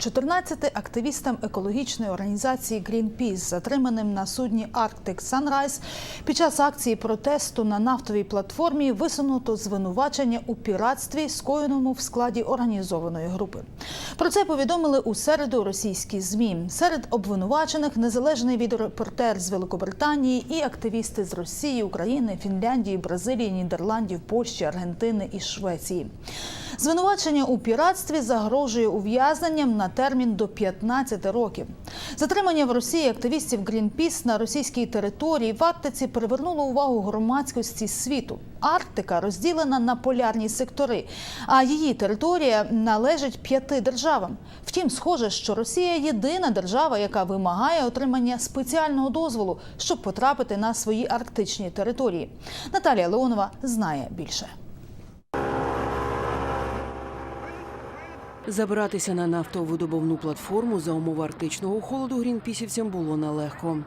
14 активістам екологічної організації Greenpeace, затриманим на судні Arctic Sunrise, під час акції протесту на нафтовій платформі висунуто звинувачення у піратстві, скоєному в складі організованої групи. Про це повідомили у середу російські змі. Серед обвинувачених незалежний відеорепортер з Великобританії і активісти з Росії, України, Фінляндії, Бразилії, Нідерландів, Польщі, Аргентини і Швеції. Звинувачення у піратстві загрожує ув'язненням на термін до 15 років. Затримання в Росії активістів Greenpeace на російській території в Арктиці привернуло увагу громадськості світу. Арктика розділена на полярні сектори, а її територія належить п'яти державам. Втім, схоже, що Росія єдина держава, яка вимагає отримання спеціального дозволу, щоб потрапити на свої арктичні території. Наталія Леонова знає більше. Забиратися на нафтовидобувну платформу за умови арктичного холоду грінпісівцям було нелегко.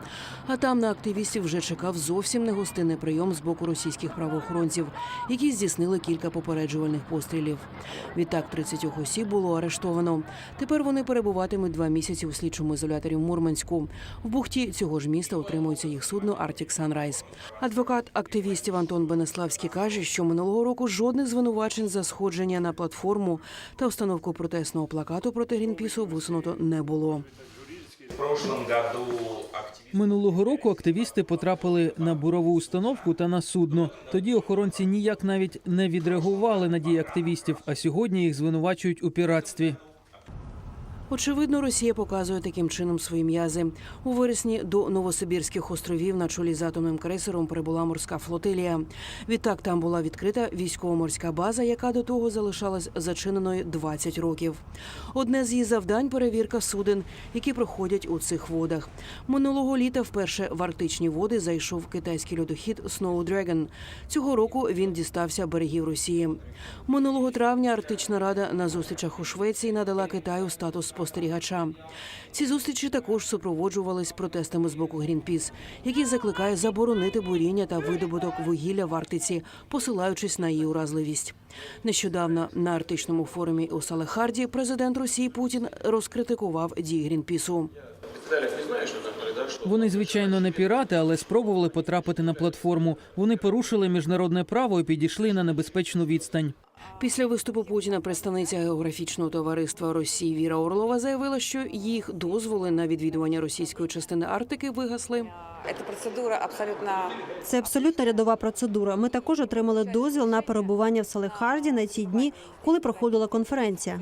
А там на активістів вже чекав зовсім негостинний прийом з боку російських правоохоронців, які здійснили кілька попереджувальних пострілів. Відтак 30 осіб було арештовано. Тепер вони перебуватимуть два місяці у слідчому ізоляторі в Мурманську. В бухті цього ж міста утримується їх судно Arctic Sunrise. Адвокат активістів Антон Бенеславський каже, що минулого року жодних звинувачень за сходження на платформу та установку протестного плакату проти Грінпісу висунуто не було. Минулого року активісти потрапили на бурову установку та на судно. Тоді охоронці ніяк навіть не відреагували на дії активістів, а сьогодні їх звинувачують у піратстві. Очевидно, Росія показує таким чином свої м'язи. У вересні до Новосибірських островів на чолі з атомним крейсером прибула морська флотилія. Відтак там була відкрита військово-морська база, яка до того залишалась зачиненою 20 років. Одне з її завдань перевірка суден, які проходять у цих водах. Минулого літа вперше в арктичні води зайшов китайський льодохід Snow Dragon. Цього року він дістався берегів Росії. Минулого травня Арктична рада на зустрічах у Швеції надала Китаю статус спостерігача. Ці зустрічі також супроводжувались протестами з боку Грінпіс, який закликає заборонити буріння та видобуток вугілля в Арктиці, посилаючись на її уразливість. Нещодавно на арктичному форумі у Салехарді президент Росії Путін розкритикував дії Грінпісу. Вони, звичайно, не пірати, але спробували потрапити на платформу. Вони порушили міжнародне право і підійшли на небезпечну відстань. Після виступу Путіна представниця географічного товариства Росії Віра Орлова заявила, що їх дозволи на відвідування російської частини Арктики вигасли. Эта процедура абсолютно Це абсолютно рядова процедура. Ми також отримали дозвіл на перебування в Салехарді на ті дні, коли проходила конференція.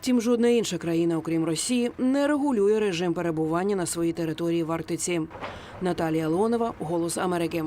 Втім, жодна інша країна, окрім Росії, не регулює режим перебування на своїй території в Арктиці. Наталія Леонова, Голос Америки.